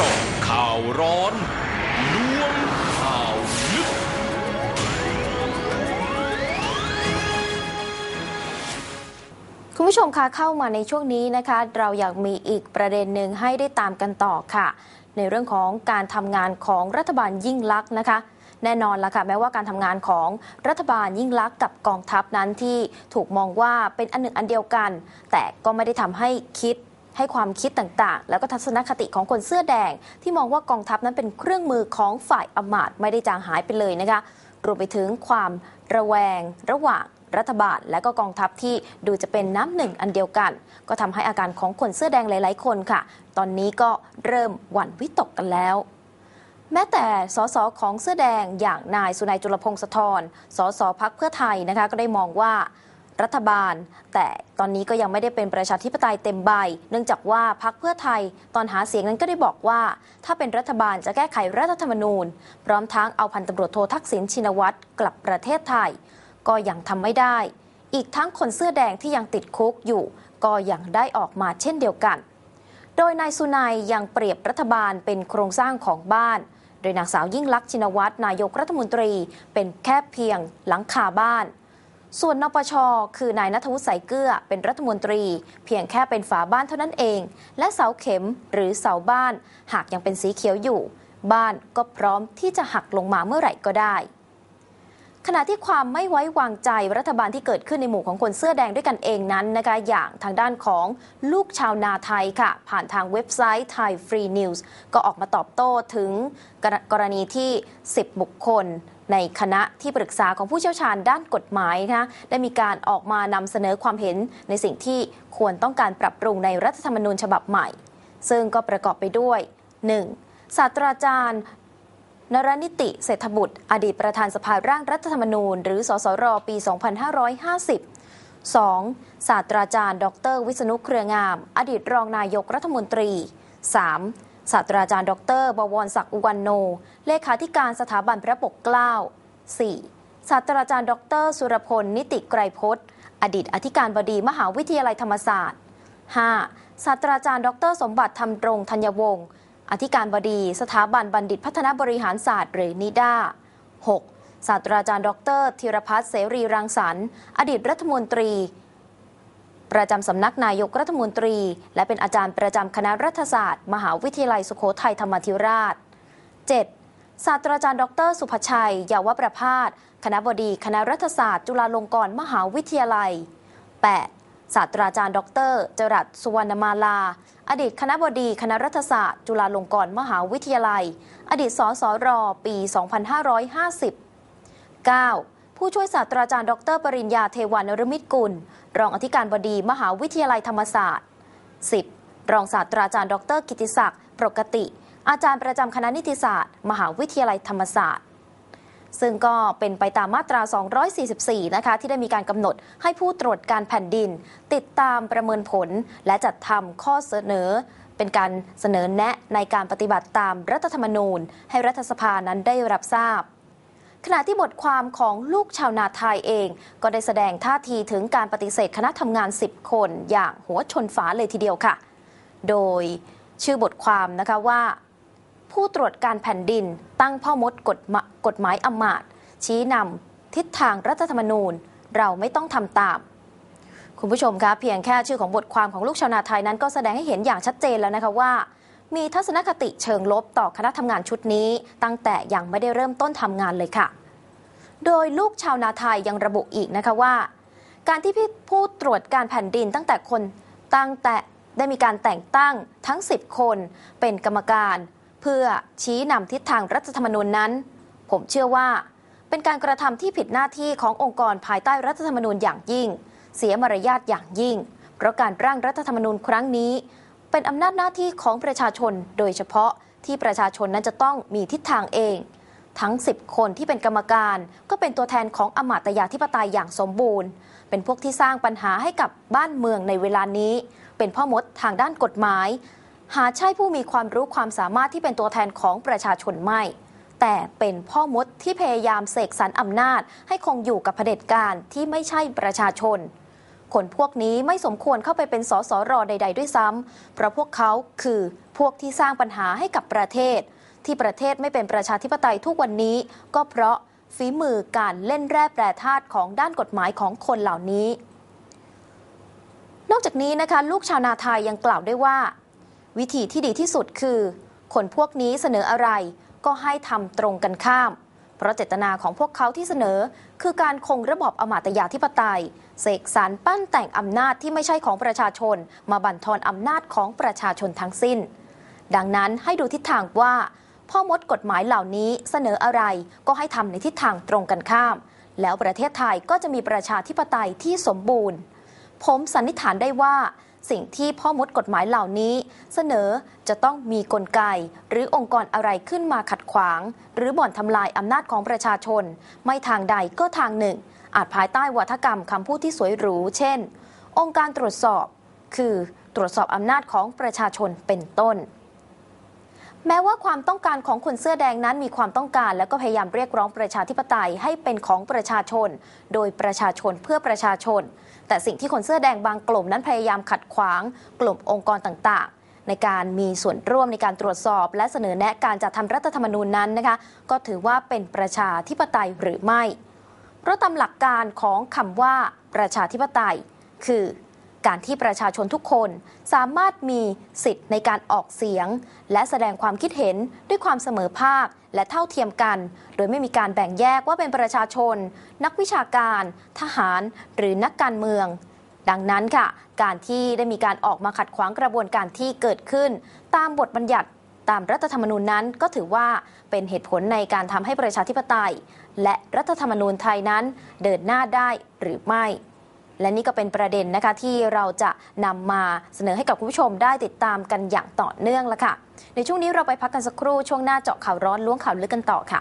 จาะข่าวร้อนล้วงข่าวลึก คุณผู้ชมคะเข้ามาในช่วงนี้นะคะ เราอยากมีอีกประเด็นหนึ่งให้ได้ตามกันต่อค่ะ ในเรื่องของการทำงานของรัฐบาลยิ่งลักษณ์นะคะแน่นอนละค่ะแม้ว่าการทำงานของรัฐบาลยิ่งลักษณ์กับกองทัพนั้นที่ถูกมองว่าเป็นอันหนึ่งอันเดียวกัน แต่ก็ไม่ได้ทำให้คิด ให้ความคิดต่างๆ แล้วก็ทัศนคติของคนเสื้อแดง ที่มองว่ากองทัพนั้นเป็นเครื่องมือของฝ่ายอมาตย์ไม่ได้จางหายไปเลยนะคะรวมไปถึงความระแวงระหว่างรัฐบาลและก็กองทัพที่ดูจะเป็นน้ำหนึ่งอันเดียวกัน ก็ทำให้อาการของคนเสื้อแดงหลาย ๆ คนค่ะ ตอนนี้ก็เริ่มหวั่นวิตกกันแล้ว แม้แต่สสของเสื้อแดงอย่างนายสุนัยจุลพงศ์สะทรสสพักเพื่อไทยนะคะก็ได้มองว่า รัฐบาล แต่ตอนนี้ก็ยังไม่ได้เป็นประชาธิปไตยเต็มใบ เนื่องจากว่าพักเพื่อไทยตอนหาเสียงนั้นก็ได้บอกว่า ถ้าเป็นรัฐบาลจะแก้ไขรัฐธรรมนูญ พร้อมทั้งเอาพันตำรวจโททักษิณชินวัตรกลับประเทศไทย ก็ยังทำไม่ได้ อีกทั้งคนเสื้อแดงที่ยังติดคุกอยู่ ก็ยังได้ออกมาเช่นเดียวกัน โดยนายสุนัยยังเปรียบรัฐบาลเป็นโครงสร้างของบ้านโดยนางสาวยิ่งลักษณ์ชินวัตรนายกรัฐมนตรี เป็นแค่เพียงหลังคาบ้าน ส่วนนปช คือนายนัทวุฒิสายเกลือเป็นรัฐมนตรี เพียงแค่เป็นฝาบ้านเท่านั้นเอง และเสาเข็มหรือเสาบ้าน หากยังเป็นสีเขียวอยู่ บ้านก็พร้อมที่จะหักลงมาเมื่อไหร่ก็ได้ขณะที่ความไม่ไว้วางใจรัฐบาลที่เกิดขึ้นในหมู่ของคนเสื้อแดงด้วยกันเองนั้นนะคะอย่างทางด้านของลูกชาวนาไทยค่ะ ผ่านทางเว็บไซต์ไทยฟรีนิวส์ก็ออกมาตอบโต้ถึงกรกรณีที่ 10 บุคคล ในคณะที่ปรึกษาของผู้เชี่ยวชาญด้านกฎหมายนะคะได้มีการออกมานำเสนอความเห็นในสิ่งที่ควรต้องการปรับปรุงในรัฐธรรมนูญฉบับใหม่ ซึ่งก็ประกอบไปด้วย 1. ศาสตราจารย์นรนิติเศรษฐบุตร อดีตประธานสภาร่างรัฐธรรมนูญ หรือ สสร ปี 2550 2. ศาสตราจารย์ ดร วิษณุเครืองาม อดีตรองนายกรัฐมนตรี 3. ศาสตราจารย์ ดร บวรศักดิ์อุวันโน เลขาธิการสถาบันพระปกเกล้า 4. ศาสตราจารย์ ดร สุรพล นิติไกรพจน์ อดีตอธิการบดีมหาวิทยาลัยธรรมศาสตร์ 5. ศาสตราจารย์ ดร สมบัติธรรมตรงธัญวงศ์ อธิการบดี สถาบันบัณฑิตพัฒนบริหารศาสตร์หรือนิด้า 6. ศาสตราจารย์ ดรธีรพัฒน์เสรีรังสรรค์ อดีตรัฐมนตรี ประจำสำนักนายกรัฐมนตรี และเป็นอาจารย์ประจำคณะรัฐศาสตร์ มหาวิทยาลัยสุโขทัยธรรมธิราช 7. ศาสตราจารย์ ดร สุภชัย ยาวประพาสคณะบดี คณะรัฐศาสตร์ จุฬาลงกรณ์มหาวิทยาลัย 8. ศาสตราจารย์ ดร จรัสสุวรรณมาลา อดีตคณะบดี คณะรัฐศาสตร์ จุฬาลงกรณ์มหาวิทยาลัย อดีตสสร ปี 2550 9. ผู้ช่วยศาสตราจารย์ ดร ปริญญาเทวานรมิตรกุล รองอธิการบดีมหาวิทยาลัยธรรมศาสตร์ 10. รองศาสตราจารย์ ดร กิติศักดิ์ปกติ อาจารย์ประจำคณะนิติศาสตร์ มหาวิทยาลัยธรรมศาสตร์ ซึ่งก็เป็นไปตามมาตรา 244 นะคะ ที่ได้มีการกำหนดให้ผู้ตรวจการแผ่นดิน ติดตามประเมินผล และจัดทำข้อเสนอเป็นการเสนอแนะในการปฏิบัติตามรัฐธรรมนูญ ให้รัฐสภานั้นได้รับทราบ ขณะที่บทความของลูกชาวนาไทยเอง ก็ได้แสดงท่าทีถึงการปฏิเสธคณะทำงาน 10 คนอย่างหัวชนฝาเลยทีเดียวค่ะ โดยชื่อบทความนะคะว่า ผู้ตรวจการแผ่นดินตั้งพ่อมดกฎมกฎหมายอำมาตย์ชี้นำทิศทางรัฐธรรมนูญเราไม่ต้องทำตาม คุณผู้ชมคะเพียงแค่ชื่อของบทความของลูกชาวนาไทยนั้นก็แสดงให้เห็นอย่างชัดเจนแล้วนะคะว่า มีทัศนคติเชิงลบต่อคณะทำงานชุดนี้ ตั้งแต่ยังไม่ได้เริ่มต้นทำงานเลยค่ะ โดยลูกชาวนาไทยยังระบุอีกนะคะว่า การที่ผู้ตรวจการแผ่นดินตั้งแต่คนตั้งแต่ได้มีการแต่งตั้งทั้ง 10 คนเป็นกรรมการ เพื่อชี้นำทิศทางรัฐธรรมนูญนั้น ผมเชื่อว่า เป็นการกระทำที่ผิดหน้าที่ขององค์กรภายใต้รัฐธรรมนูญอย่างยิ่ง เสียมารยาทอย่างยิ่ง เพราะการร่างรัฐธรรมนูญครั้งนี้ เป็นอำนาจหน้าที่ของประชาชน โดยเฉพาะที่ประชาชนนั้นจะต้องมีทิศทางเอง ทั้ง 10 คนที่เป็นกรรมการ ก็เป็นตัวแทนของอมาตยาธิปไตยอย่างสมบูรณ์ เป็นพวกที่สร้างปัญหาให้กับบ้านเมืองในเวลานี้ เป็นพ่อมดทางด้านกฎหมาย หาใช่ผู้มีความรู้ความสามารถที่เป็นตัวแทนของประชาชนไม่ แต่เป็นพ่อมดที่พยายามเสกสรรอำนาจ ให้คงอยู่กับเผด็จการที่ไม่ใช่ประชาชน คนพวกนี้ไม่สมควรเข้าไปเป็นสสรใด ๆ ด้วยซ้ำเพราะพวกเขาคือพวกที่สร้างปัญหาให้กับประเทศ ที่ประเทศไม่เป็นประชาธิปไตยทุกวันนี้ ก็เพราะฝีมือการเล่นแร่แปรธาตุของด้านกฎหมายของคนเหล่านี้ นอกจากนี้นะคะลูกชาวนาไทยยังกล่าวด้วยว่า วิธีที่ดีที่สุดคือ คนพวกนี้เสนออะไรก็ให้ทำตรงกันข้าม เพราะเจตนาของพวกเขาที่เสนอ คือการคงระบอบอมาตยาธิปไตย เสกสรรปั้นแต่งอำนาจที่ไม่ใช่ของประชาชน มาบั่นทอนอำนาจของประชาชนทั้งสิ้น ดังนั้นให้ดูทิศทางว่า พ่อมดกฎหมายเหล่านี้เสนออะไรก็ให้ทำในทิศทางตรงกันข้าม แล้วประเทศไทยก็จะมีประชาธิปไตยที่สมบูรณ์ ผมสันนิษฐานได้ว่า สิ่งที่พ่อมดกฎหมายเหล่านี้ เสนอจะต้องมีกลไก หรือองค์กรอะไรขึ้นมาขัดขวาง หรือบ่อนทำลายอำนาจของประชาชน ไม่ทางใดก็ทางหนึ่ง อาจภายใต้วัฒกรรมคำพูดที่สวยหรู เช่น องค์การตรวจสอบ คือตรวจสอบอำนาจของประชาชนเป็นต้น แม้ว่าความต้องการของคนเสื้อแดงนั้นมีความต้องการ และก็พยายามเรียกร้องประชาธิปไตยให้เป็นของประชาชน โดยประชาชนเพื่อประชาชน แต่สิ่งที่คนเสื้อแดงบางกลุ่มนั้นพยายามขัดขวาง กลุ่มองค์กรต่างๆ ในการมีส่วนร่วมในการตรวจสอบ และเสนอแนะการจัดทำรัฐธรรมนูญนั้นนะคะก็ถือว่าเป็นประชาธิปไตยหรือไม่เพราะตามหลักการของคำว่าประชาธิปไตย คือ การที่ประชาชนทุกคนสามารถมีสิทธิ์ในการออกเสียง และแสดงความคิดเห็นด้วยความเสมอภาคและเท่าเทียมกัน โดยไม่มีการแบ่งแยกว่าเป็นประชาชน นักวิชาการ ทหาร หรือนักการเมือง ดังนั้นค่ะ การที่ได้มีการออกมาขัดขวางกระบวนการที่เกิดขึ้น ตามบทบัญญัติตามรัฐธรรมนูญนั้นก็ถือว่าเป็นเหตุผลในการทำให้ประชาธิปไตย และรัฐธรรมนูญไทยนั้นเดินหน้าได้หรือไม่ และนี่ก็เป็นประเด็นนะคะที่เราจะนำมาเสนอให้กับคุณผู้ชมได้ติดตามกันอย่างต่อเนื่องละค่ะ ในช่วงนี้เราไปพักกันสักครู่ช่วงหน้าเจาะข่าวร้อนล้วงข่าวลึกกันต่อค่ะ